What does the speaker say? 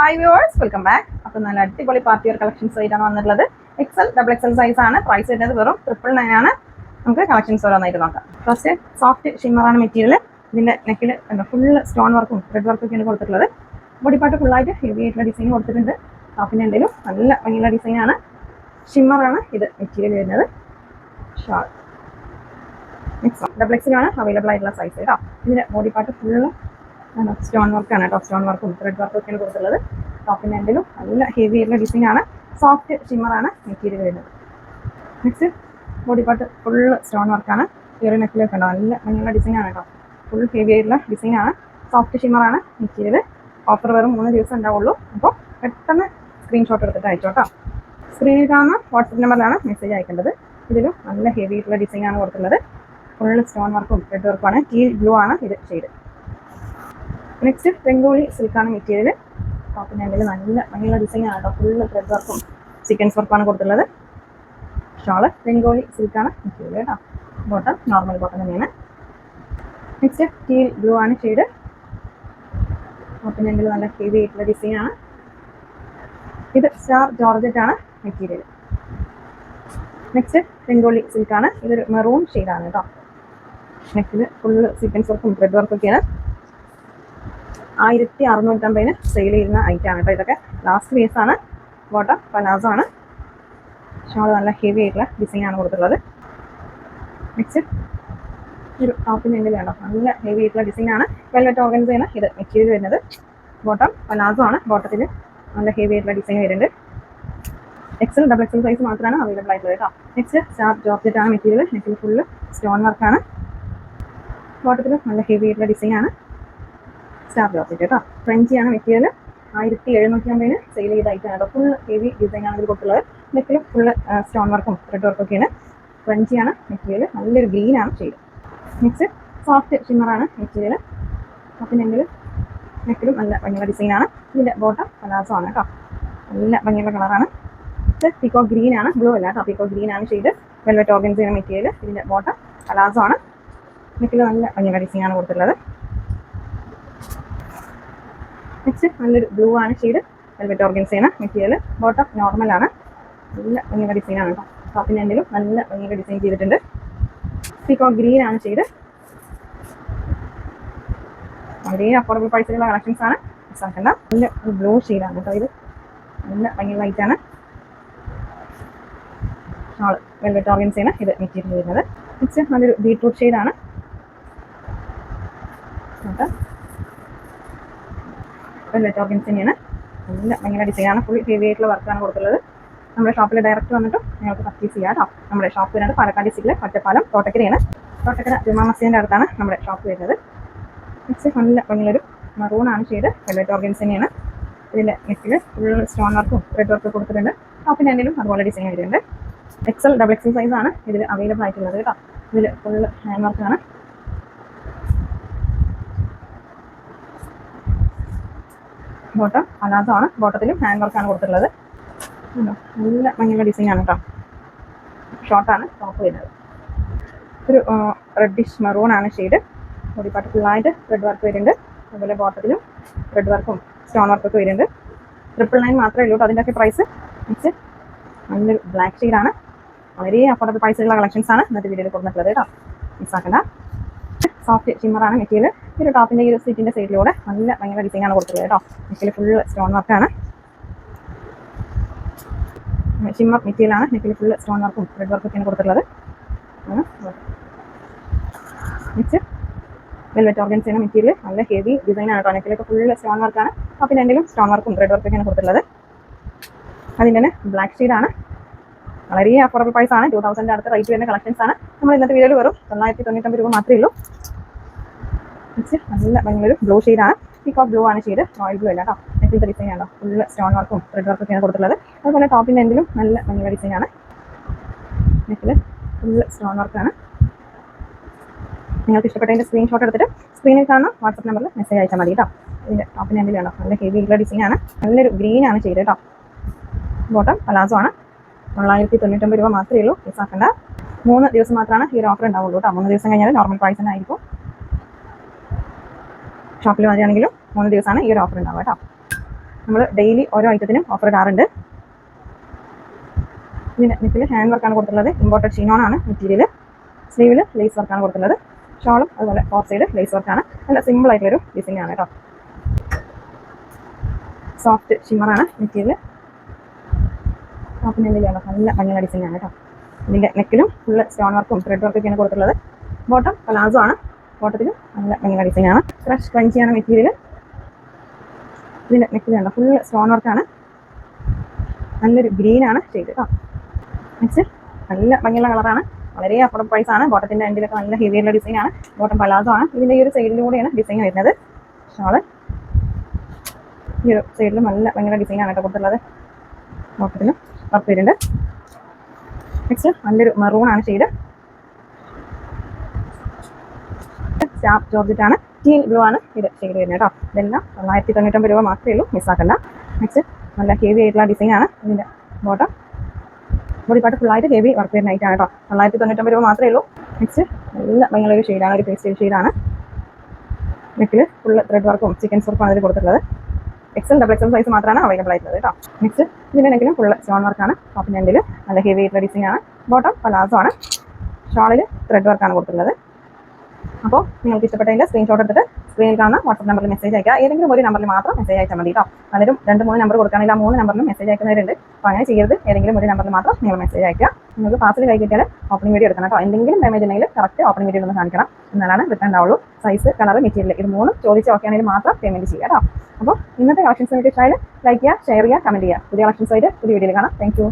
Hi viewers welcome back അപ്പോൾ നല്ല അടിപൊളി പാർട്ടി വെയർ കളക്ഷൻസ് ആയിട്ടാണ് വന്നിട്ടുള്ളത്. എക്സൽ ഡബിൾ എക്സൽ സൈസ് ആണ്. പ്രൈസ് വരുന്നത് വെറും ട്രിപ്പിൾ നയൻ ആണ്. നമുക്ക് കളക്ഷൻസ് ഓരോന്നായിട്ട് നോക്കാം. ഫസ്റ്റ് സോഫ്റ്റ് ഷിമ്മറാണ് മെറ്റീരിയൽ ഇതിന്റെ നെക്കിൽ എന്താ ഫുള്ള് സ്റ്റോൺ വർക്കും ത്രെഡ് വർക്കും ഒക്കെയാണ് കൊടുത്തിട്ടുള്ളത്. ബോഡി പാർട്ട് ഫുള്ളായിട്ട് ഹെവി ആയിട്ടുള്ള ഡിസൈൻ കൊടുത്തിട്ടുണ്ട്. ടോപ്പിന്റെ എന്തെങ്കിലും നല്ല ഭംഗിയുള്ള ഡിസൈനാണ് ഷിമ്മറാണ് ഇത് മെറ്റീരിയൽ വരുന്നത്. ഷാൾ ഡബിൾ എക്സിലാണ് അവൈലബിൾ ആയിട്ടുള്ള സൈസ് കേട്ടോ ഇതിന്റെ ബോഡി പാർട്ട് ഫുള്ള് സ്റ്റോൺ വർക്കാണ് കേട്ടോ സ്റ്റോൺ വർക്കും ത്രെഡ് വർക്കും ഒക്കെയാണ് കൊടുത്തുള്ളത് ടോപ്പിന്റെ എന്തെങ്കിലും നല്ല ഹെവി ആയിട്ടുള്ള ഡിസൈൻ ആണ്. സോഫ്റ്റ് ഷിമ്മറാണ് മെറ്റീരിയൽ വരുന്നത്. Next body part full stone വർക്കാണ് ഈ ഒരു നെക്കിലൊക്കെ ഉണ്ടോ? നല്ല അങ്ങനെയുള്ള ഡിസൈൻ ആണ് കേട്ടോ ഫുൾ ഹെവി ആയിട്ടുള്ള ഡിസൈൻ ആണ്. സോഫ്റ്റ് ആണ് മെറ്റീരിയൽ ഓഫർ വെറും മൂന്ന് ദിവസം ഉണ്ടാവുള്ളൂ. അപ്പോൾ പെട്ടെന്ന് സ്ക്രീൻഷോട്ട് എടുത്തിട്ട് അയച്ചോട്ടോ സ്ക്രീനിൽ കാണുന്ന വാട്സപ്പ് നമ്പറിലാണ് മെസ്സേജ് അയക്കേണ്ടത്. ഇതിലും നല്ല ഹെവി ആയിട്ടുള്ള ഡിസൈൻ ആണ് കൊടുത്തിട്ടുള്ളത്. ഫുൾ സ്റ്റോൺ വർക്കും റെഡ് വർക്കുമാണ് ടീ ബ്ലൂ ആണ്. ഇത് ഷെയ്ഡ് നെക്സ്റ്റ് ബംഗോളി സിൽക്കാണ് മെറ്റീരിയൽ ടോപ്പിന് എന്തെങ്കിലും നല്ല ഭംഗിയുള്ള ഡിസൈൻ ആണ് കേട്ടോ ഫുള്ള് ത്രെഡ് വർക്കും സീക്വൻസ് വർക്കാണ് കൊടുത്തിട്ടുള്ളത്. ഷോൾ ബംഗോളി സിൽക്കാണ് മെറ്റീരിയൽ കേട്ടോ ബോട്ടം നോർമൽ ബോട്ടം തന്നെയാണ്. നെക്സ്റ്റ് ടീൽ ബ്ലൂ ആണ് ഷെയ്ഡ് എന്തെങ്കിലും നല്ല ഹെവി ആയിട്ടുള്ള ഡിസൈൻ ആണ്. ഇത് സ്റ്റാർ ജോർജറ്റ് ആണ് മെറ്റീരിയൽ നെക്സ്റ്റ് ബംഗോളി സിൽക്കാണ് ഇതൊരു മെറൂൺ ഷെയ്ഡാണ് കേട്ടോ നെക്സ്റ്റ് ഫുള്ള് സീക്വൻസ് വർക്കും ത്രെഡ് വർക്കൊക്കെയാണ് ആയിരത്തി അറുന്നൂറ്റമ്പതിന് സെയിൽ ചെയ്യുന്ന ഐറ്റം ആണ് ഇതൊക്കെ ലാസ്റ്റ് പീസ് ആണ്. ബോട്ടം പലാസോ ആണ്. ഷോൾ നല്ല ഹെവി ആയിട്ടുള്ള ഡിസൈൻ ആണ് കൊടുത്തിട്ടുള്ളത്. നെക്സ്റ്റ് ഒരു ടോപ്പിന് എന്റെ നല്ല ഹെവി ആയിട്ടുള്ള ഡിസൈൻ ആണ്. വെൽവെറ്റ് ഓർഗൻസ് ചെയ്യുന്ന ഇത് മെറ്റീരിയൽ വരുന്നത്. ബോട്ടം പലാസോ ആണ്. ബോട്ടത്തിൽ നല്ല ഹെവി ആയിട്ടുള്ള ഡിസൈൻ വരുന്നുണ്ട്. എക്സൽ ഡബിൾ എക്സൽ സൈസ് മാത്രമാണ് അവൈലബിൾ ആയിട്ടുള്ളത് കേട്ടോ നെക്സ്റ്റ് സ്റ്റാർ ജോർജറ്റ് ആണ് മെറ്റീരിയൽ നെക്കിൽ ഫുള്ള് സ്റ്റോൺ വർക്കാണ് ബോട്ടത്തിൽ നല്ല ഹെവി ആയിട്ടുള്ള ഡിസൈൻ ആണ്. സ്റ്റാർ ജോർജറ്റ് കേട്ടോ. ഫ്രഞ്ചിയാണ് മെറ്റീരിയൽ ആയിരത്തി എഴുന്നൂറ്റി അമ്പതിന് സെയിൽ ചെയ്ത ഐറ്റം കേട്ടോ. ഫുൾ ഹെവി ഡിസൈൻ ആണ് ഇതിൽ കൊടുത്തുള്ളത് നെക്കിൽ ഫുൾ സ്റ്റോൺ വർക്കും റെഡ് വർക്കും ഒക്കെയാണ്. ആണ് മെറ്റീരിയൽ നല്ലൊരു ആണ് ചെയ്ത് നെക്സ്റ്റ് സോഫ്റ്റ് ഷിമ്മറാണ് മെറ്റീരിയൽ പിന്നെ നെക്കിലും നല്ല ഭംഗിയുള്ള ഡിസൈൻ ആണ്. ഇതിന്റെ ബോട്ടം പലാസോ ആണ് കേട്ടോ. നല്ല ഭംഗിയുള്ള കളറാണ് ഇത് പീക്കോ ഗ്രീൻ ആണ്. ബ്ലൂ അല്ല കേട്ടോ. പീക്കോ ഗ്രീൻ ആണ് ചെയ്ത് വെൽവെറ്റ് ചെയ്യുന്ന മെറ്റീരിയൽ ഇതിന്റെ ബോട്ടം പലാസോ ആണ്. നെക്കിൽ നല്ല ഭംഗിയുള്ള ഡിസൈൻ ആണ് കൊടുത്തിട്ടുള്ളത്. നെക്സ്റ്റ് നല്ലൊരു ബ്ലൂ ആണ് ഷെയ്ഡ് വെൽവെറ്റ് ഓർഗൻസ് ചെയ്യുന്ന മെറ്റീരിയൽ ബോട്ടം ആണ്. നല്ല ഭംഗിയുള്ള ഡിസൈൻ ആണ് കേട്ടോ. ടോപ്പിന്റെ എന്തെങ്കിലും നല്ല ഭംഗിയുള്ള ഡിസൈൻ ചെയ്തിട്ടുണ്ട്. പിക്കോ ഗ്രീൻ ആണ് ഷെയ്ഡ് വളരെ അഫോർഡബിൾ പ്രൈസിലുള്ള കളക്ഷൻസ് ആണ്. മിസ്സാക്കണ്ട നല്ല ബ്ലൂ ഷെയ്ഡാണ് കേട്ടോ ഇത്. നല്ല ഭംഗിയുള്ള ലൈറ്റ് ആണ്. ഷാൾ വെൽവെറ്റ് ഓർഗൻസ് ചെയ്യുന്ന ഇത് മെറ്റീരിയൽ വരുന്നത്. നല്ലൊരു ബീട്രൂട്ട് ഷെയ്ഡാണ് നോക്കാം വെൽവെറ്റ് ഓർഗൻസ് തന്നെയാണ്. നല്ല ഭയങ്കര ഡിസൈനാണ് ഫുൾ ഹെവി ആയിട്ടുള്ള വർക്കാണ് കൊടുത്തുള്ളത് നമ്മുടെ ഷോപ്പിൽ ഡയറക്റ്റ് വന്നിട്ട് നിങ്ങൾക്ക് പർച്ചേസ് ചെയ്യാം കേട്ടോ നമ്മുടെ ഷോപ്പ് വരുന്നത് പാലക്കാട് ഡിസ്ട്രിക്റ്റിലെ ഒറ്റപ്പാലം തോട്ടക്കരയാണ്. തോട്ടക്കര ജുമാ അടുത്താണ് നമ്മുടെ ഷോപ്പ് വരുന്നത്. നെക്സ്റ്റ് നല്ല ഭംഗിയൊരു മറൂണാണ് ചെയ്ത്. വെൽവെറ്റ് ഓർഗൻസ് തന്നെയാണ്. ഇതിന്റെ നെക്കിൽ ഫുൾ സ്റ്റോൺ വർക്കും റെഡ് വർക്കും കൊടുത്തിട്ടുണ്ട്. ടോപ്പിന്റെ എന്തെങ്കിലും അതുപോലെ ഡിസൈൻ വരുന്നുണ്ട്. എക്സൽ ഡബിൾ എക്സൽ സൈസാണ് ഇതിൽ അവൈലബിൾ ആയിട്ടുള്ളത് കേട്ടോ ഇതിൽ ഫുൾ ഹാൻഡ് വർക്കാണ് ബോട്ടം അല്ലാത്തതാണ് ബോട്ടത്തിലും ഹാൻഡ് വർക്കാണ് കൊടുത്തിട്ടുള്ളത്? നല്ല ഭംഗിയുള്ള ഡിസൈൻ ആണ് കേട്ടോ ഷോർട്ടാണ് ടോപ്പ് വരുന്നത്. ഒരു റെഡിഷ് മെറൂൺ ആണ് ഷെയ്ഡ് ബോഡി പാർട്ട് ഫുള്ളായിട്ട് റെഡ് വർക്ക് വരുന്നുണ്ട്. അതുപോലെ ബോട്ടത്തിലും റെഡ് വർക്കും സ്റ്റോൺ വർക്കൊക്കെ വരുന്നുണ്ട്. ട്രിപ്പിൾ നയൻ മാത്രമേ ഉള്ളൂ കേട്ടോ അതിന്റെയൊക്കെ പ്രൈസ് നെക്സ്റ്റ് നല്ലൊരു ബ്ലാക്ക് ഷെയ്ഡാണ് വളരെ അഫോർഡബിൾ പ്രൈസുള്ള കളക്ഷൻസ് ആണ് ഇന്നത്തെ വീഡിയോയിൽ കൊടുത്തിട്ടുള്ളത് കേട്ടോ മിസ്സാക്കണ്ട സോഫ്റ്റ് ഷിമ്മറാണ് മെറ്റീരിയൽ. ഈ ഒരു ടോപ്പിന്റെ ഈ ഒരു സൈഡിലൂടെ നല്ല ഭയങ്കര ഡിസൈൻ ആണ് കൊടുത്തിട്ടുള്ളത് കേട്ടോ. മെറ്റീരിയൽ ഫുൾ സ്റ്റോൺ വർക്കാണ് ഷിമ്മർ മെറ്റീരിയൽ ആണ്. മെറ്റീരിയൽ ഫുൾ സ്റ്റോൺ വർക്കും റെഡ് വർക്കും ഒക്കെയാണ് കൊടുത്തിട്ടുള്ളത്. വെൽവെറ്റ് ഓർഗൻസ് ചെയ്യുന്ന മെറ്റീരിയൽ. നല്ല ഹെവി ഡിസൈൻ ആണ് കേട്ടോ. നെക്കിലൊക്കെ ഫുൾ സ്റ്റോൺ വർക്കാണ് അപ്പോൾ എന്തെങ്കിലും സ്റ്റോൺ വർക്കും റെഡ് വർക്കൊക്കെയാണ് കൊടുത്തിട്ടുള്ളത്. അതിന്റെ തന്നെ ബ്ലാക്ക് ഷെയ്ഡാണ് വളരെ അഫോർഡബിൾ പ്രൈസ് ആണ്. ടൂ തൗസൻഡ് അടുത്ത റേറ്റ് വരുന്ന കളക്ഷൻസ് ആണ്. നമ്മൾ ഇന്നത്തെ വീഡിയോയിൽ വരും തൊള്ളായിരത്തി തൊണ്ണൂറ്റമ്പത് രൂപ മാത്രമേ ഉള്ളൂ. നല്ല ഭയങ്കര ബ്ലൂ ഷെയ്ഡാണ് പീക്കോ ബ്ലൂ ആണ് ഷെയ്ഡ് റോയൽ ബ്ലൂ അല്ല കേട്ടോ ഡിസൈൻ ആണോ ഫുൾ സ്റ്റോൺ വർക്കും റെഡ് വർക്കൊക്കെയാണ് കൊടുത്തിട്ടുള്ളത്. അതുപോലെ ടോപ്പിന്റെ എന്തെങ്കിലും നല്ല ഭയങ്കര ഡിസൈൻ ആണ്. നെറ്റിൽ ഫുൾ സ്റ്റോൺ വർക്കാണ് നിങ്ങൾക്ക് ഇഷ്ടപ്പെട്ടതിന്റെ സ്ക്രീൻഷോട്ട് എടുത്തിട്ട് സ്ക്രീനിൽ കാണുന്ന വാട്സപ്പ് നമ്പറിൽ മെസ്സേജ് അയച്ചാൽ മതി കേട്ടോ ഇതിന്റെ ടോപ്പിന്റെ എന്തെങ്കിലും ആണോ നല്ല ഹെവി ഉള്ള ഡിസൈൻ ആണ്. നല്ലൊരു ഗ്രീൻ ആണ് ചെയ്തത് കേട്ടോ ബോട്ടം പലാസോ ആണ്. തൊള്ളായിരത്തി തൊണ്ണൂറ്റൊമ്പത് രൂപ മാത്രമേ ഉള്ളൂ. മിസ്സാക്കണ്ട മൂന്ന് ദിവസം മാത്രമാണ് ഈ ഒരു ഓഫർ ഉണ്ടാവുള്ളൂ കേട്ടോ. മൂന്ന് ദിവസം കഴിഞ്ഞാൽ നോർമൽ പ്രൈസ് തന്നെ ആയിരിക്കും. ഷോപ്പിൽ വരികയാണെങ്കിലും മൂന്ന് ദിവസമാണ് ഈ ഒരു ഓഫർ ഉണ്ടാവുക കേട്ടോ. നമ്മൾ ഡെയിലി ഓരോ ഐറ്റത്തിനും ഓഫർ ഇടാറുണ്ട്. ഇതിന്റെ നെക്കിൽ ഹാൻഡ് വർക്കാണ് കൊടുത്തിട്ടുള്ളത്. ഇമ്പോർട്ടഡ് ഷീനോൺ ആണ് മെറ്റീരിയൽ സ്ലീവിൽ ലേസ് വർക്കാണ് കൊടുത്തിട്ടുള്ളത്. ഷോളും അതുപോലെ ഫോർ സൈഡ് ലേസ് വർക്കാണ് നല്ല സിമ്പിൾ ആയിട്ടുള്ളൊരു ഡിസൈൻ ആണ് കേട്ടോ. സോഫ്റ്റ് ഷിമ്മറാണ് മെറ്റീരിയൽ ടോപ്പിന് എന്തെങ്കിലും നല്ല ഭംഗിയുള്ള ഡിസൈനാണ് കേട്ടോ. ഇതിന്റെ നെക്കിലും ഫുള്ള് സ്റ്റോൺ വർക്കും ത്രെഡ് വർക്കൊക്കെയാണ് കൊടുത്തിട്ടുള്ളത്. ബോട്ടം പലാസോ ആണ്. ബോട്ടത്തിലും നല്ല ഭംഗിയുള്ള ഡിസൈനാണ് ഫ്രഷ് ക്രഞ്ചിയാണ് മെറ്റീരിയൽ ഇതിന്റെ നെക്കിൽ കണ്ടോ ഫുള്ള് സ്റ്റോൺ വർക്കാണ് നല്ലൊരു ഗ്രീൻ ആണ് ചെയ്ത് കേട്ടോ നെക്സ്റ്റ് നല്ല ഭംഗിയുള്ള കളറാണ് വളരെ അഫോർഡബിൾ പ്രൈസ് ആണ്. ബോട്ടത്തിന്റെ എൻഡിലൊക്കെ നല്ല ഹെവി ഡിസൈനാണ് ബോട്ടം പലാസോ ആണ്. ഇതിന്റെ ഈ ഒരു സൈഡിലൂടെയാണ് ഡിസൈൻ വരുന്നത്. ഷാൾ ഈ ഒരു സൈഡിലും നല്ല ഭയങ്കര ഡിസൈനാണ് കേട്ടോ കൊടുത്തുള്ളത് ബോട്ടത്തിലും വർക്ക് വരുന്നുണ്ട് നെക്സ്റ്റ് നല്ലൊരു മെറൂൺ ആണ് ഷെയ്ഡ് സ്റ്റാഫ് ജോർജറ്റ് ആണ്. ടീൻ ബ്ലൂ ആണ് ഇത് ഷെയ്ഡ് വരുന്നത് കേട്ടോ. ഇതെല്ലാം തൊള്ളായിരത്തി തൊണ്ണൂറ്റൊമ്പത് രൂപ മാത്രമേ ഉള്ളൂ. മിസ്സാക്കണ്ട നെക്സ്റ്റ് നല്ല ഹെവി ആയിട്ടുള്ള ഡിസൈൻ ആണ് ഇതിന്റെ ബോട്ടം ബോഡി പാർട്ട് ഫുള്ളായിട്ട് ഹെവി വർക്ക് വരുന്ന ആണ് കേട്ടോ. തൊള്ളായിരത്തി തൊണ്ണൂറ്റൊമ്പത് രൂപ മാത്രമേ ഉള്ളൂ. നെക്സ്റ്റ് നല്ല ഭയങ്കര ഒരു ഷെയ്ഡാണ് ഒരു പേസ്റ്റൽ ഷെയ്ഡാണ് നെക്കിൽ ഫുള്ള് ത്രെഡ് വർക്കും ചിക്കൻ വർക്കും ഇതിൽ കൊടുത്തിട്ടുള്ളത്. എക്സൽ ഡബിൾ എക്സൽ സൈസ് മാത്രമാണ് അവൈലബിൾ ആയിട്ടുള്ളത് കേട്ടോ നെക്സ്റ്റ് ഇതിന്റെ ഫുൾ സ്റ്റോൺ വർക്കാണ് ടോപ്പിന്റെ നല്ല ഹെവി ആയിട്ടുള്ള ഡിസൈൻ ആണ്. ബോട്ടം പലാസോ ആണ്. ഷോളിൽ ത്രെഡ് വർക്കാണ് കൊടുത്തിട്ടുള്ളത്. അപ്പോൾ നിങ്ങൾക്ക് ഇഷ്ടപ്പെട്ടതിന്റെ സ്ക്രീൻഷോട്ട് എടുത്തിട്ട് സ്ക്രീനിൽ കാണുന്ന വാട്സപ്പ് നമ്പറിൽ മെസ്സേജ് അയക്കുക ഏതെങ്കിലും ഒരു നമ്പറിൽ മാത്രം മെസ്സേജ് അയച്ചാൽ മതി കേട്ടോ പലരും രണ്ട് മൂന്ന് നമ്പർ കൊടുക്കുകയാണെങ്കിൽ ആ മൂന്ന് നമ്പറിലും മെസ്സേജ് അയക്കുന്നവരുണ്ട്. അപ്പോൾ അങ്ങനെ ചെയ്യരുത്. ഏതെങ്കിലും ഒരു നമ്പറിൽ മാത്രം നിങ്ങൾ മെസ്സേജ് അയക്കുക നിങ്ങൾക്ക് പാർസൽ കൈ കിട്ടിയാൽ ഓപ്പണിംഗ് വീഡിയോ എടുക്കണം കേട്ടോ എന്തെങ്കിലും ഡാമേജ് ഉണ്ടെങ്കിൽ കറക്റ്റ് ഓപ്പണിംഗ് വീഡിയോ ഒന്ന് കാണിക്കണം. എന്നാലാണ് റിട്ടേൺ ഉണ്ടാവുള്ളൂ. സൈസ് കളർ മെറ്റീരിയൽ ഇത് മൂന്നും ചോദിച്ച് ഓക്കെ ആണെങ്കിൽ മാത്രം പേയ്മെന്റ് ചെയ്യുക കേട്ടോ അപ്പോൾ ഇന്നത്തെ കളക്ഷൻസ് നിങ്ങൾക്ക് ഇഷ്ടമായാലും ലൈക്ക് ചെയ്യുക ഷെയർ ചെയ്യുക കമന്റ് ചെയ്യുക. പുതിയ കളക്ഷൻസ് ആയിട്ട് പുതിയ വീഡിയോയിൽ കാണാം. താങ്ക്